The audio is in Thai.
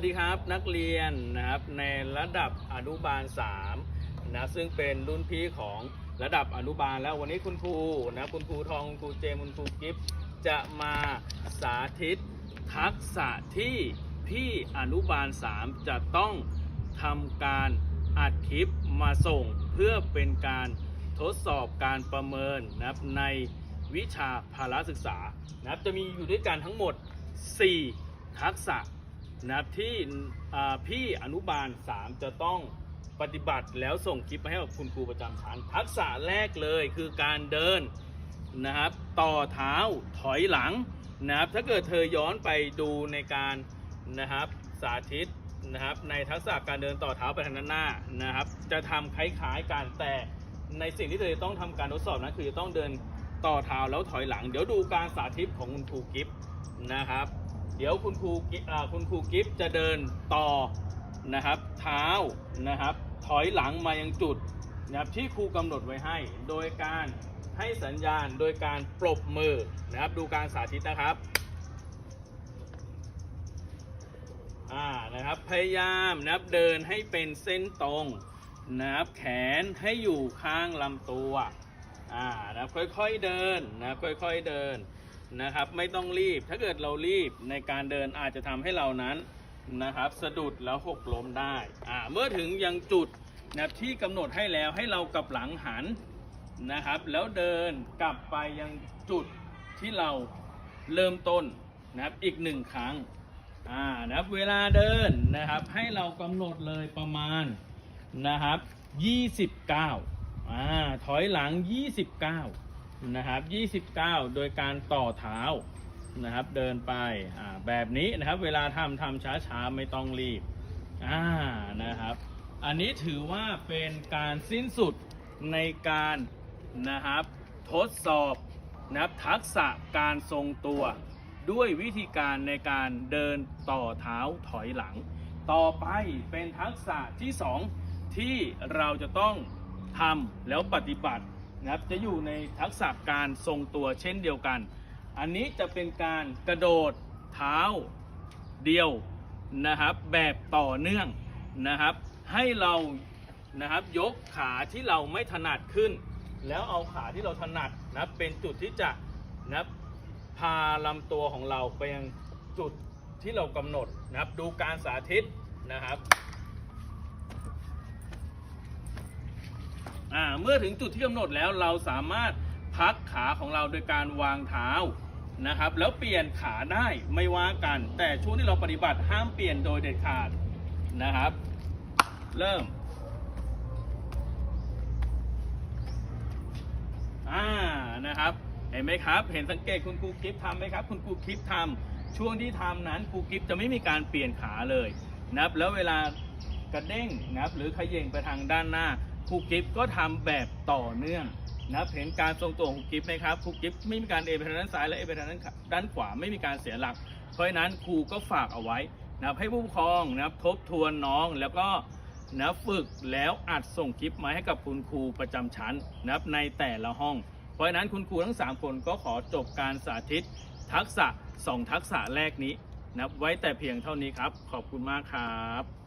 สวัสดีครับนักเรียนนะครับในระดับอนุบาล3นะซึ่งเป็นรุ่นพี่ของระดับอนุบาลแล้ววันนี้คุณครูนะคุณครูทองคุณครูเจมคุณครูกิฟต์จะมาสาธิตทักษะที่พี่อนุบาล 3 จะต้องทำการอัดคลิปมาส่ง เพื่อเป็นการทดสอบการประเมินนะครับในวิชาพละศึกษานะครับจะมีอยู่ด้วยกันทั้งหมด 4 ทักษะ นะที่พี่อนุบาล 3 จะต้องปฏิบัติแล้วส่งคลิปมาให้กับคุณครูประจำชั้นทักษะแรกเลยคือการเดินนะครับต่อเท้าถอยหลังนะครับถ้าเกิดเธอย้อนไปดูในการนะครับสาธิตนะครับในทักษะการเดินต่อเท้าไปทางด้านหน้านะครับ จะทำคล้ายๆกันแต่ในสิ่งที่เธอจะต้องทำการทดสอบนั้นคือจะต้องเดินต่อเท้าแล้วถอยหลัง เดี๋ยวดูการสาธิตของคุณครูกิฟนะครับ เดี๋ยวคุณครูกิอ่าคุณครูกิฟจะเดินต่อนะครับ เท้านะครับ ถอยหลังมายังจุดนะครับที่ครูกำหนดไว้ให้ โดยการให้สัญญาณโดยการปรบมือนะครับ ดูการสาธิตนะครับอ่านะครับพยายามนะครับเดินให้เป็นเส้นตรงนะครับแขนให้อยู่ข้างลำตัวอ่านะครับค่อยๆเดินนะครับค่อยๆเดิน นะครับ ไม่ต้องรีบถ้าเกิดเรารีบในการเดินอาจจะทำให้เรานั้นนะครับ สะดุดแล้วหกล้มได้อ่าเมื่อถึงยังจุดนะที่กำหนดให้แล้วให้เรากลับหลังหันนะครับ แล้วเดินกลับไปยังจุดที่เราเริ่มต้นนะครับอีกหนึ่งครั้งอ่านะครับเวลาเดินนะครับให้เรากำหนดเลยประมาณนะครับ 29อ่าถอยหลัง 29 นะครับ 29 โดยการต่อเท้านะครับ เดินไปแบบนี้นะครับ เวลาทำทำช้าๆ ไม่ต้องรีบอ่านะครับ อันนี้ถือว่าเป็นการสิ้นสุดในการนะครับ ทดสอบนะครับทักษะการทรงตัวด้วยวิธีการในการเดินต่อเท้าถอยหลัง ต่อไปเป็นทักษะที่สองที่เราจะต้องทำแล้วปฏิบัติ นะครับจะอยู่ในทักษะการทรงตัวเช่นเดียวกัน อันนี้จะเป็นการกระโดดเท้าเดียวนะครับแบบต่อเนื่องนะครับ ให้เรานะครับยกขาที่เราไม่ถนัดขึ้น แล้วเอาขาที่เราถนัดนะเป็นจุดที่จะนับพาลำตัวของเราไปยังจุดที่เรากำหนดนะครับดูการสาธิตนะครับ อ่าเมื่อถึงจุดที่กำหนดแล้วเราสามารถพักขาของเราโดยการวางเท้านะครับ แล้วเปลี่ยนขาได้ไม่ว่ากัน แต่ช่วงที่เราปฏิบัติห้ามเปลี่ยนโดยเด็ดขาดนะครับ เริ่มอ่านะครับเห็นไหมครับ เห็นสังเกตคุณครูกิฟทำไหมครับ คุณครูกิฟทำช่วงที่ทำนั้นครูกิฟจะไม่มีการเปลี่ยนขาเลยนะครับแล้วเวลากระเด้งนะครับหรือขย่งไปทางด้านหน้า ครูกิฟก็ทำแบบต่อเนื่องนะเห็นการทรงตัวของครูกิฟไหมครับครูกิฟไม่มีการเอไปทางด้านซ้ายและเอไปทางด้านขวาไม่มีการเสียหลัก เพราะฉะนั้นครูก็ฝากเอาไว้นะให้ผู้ปกครองนะครับทบทวนน้องแล้วก็นะฝึกแล้วอัดส่งคลิปมาให้กับคุณครูประจำชั้นนับในแต่ละห้อง เพราะฉะนั้นคุณครูทั้ง 3 คนก็ขอจบการสาธิต ทักษะ 2 ทักษะแรกนี้นับไว้แต่เพียงเท่านี้ครับ ขอบคุณมากครับ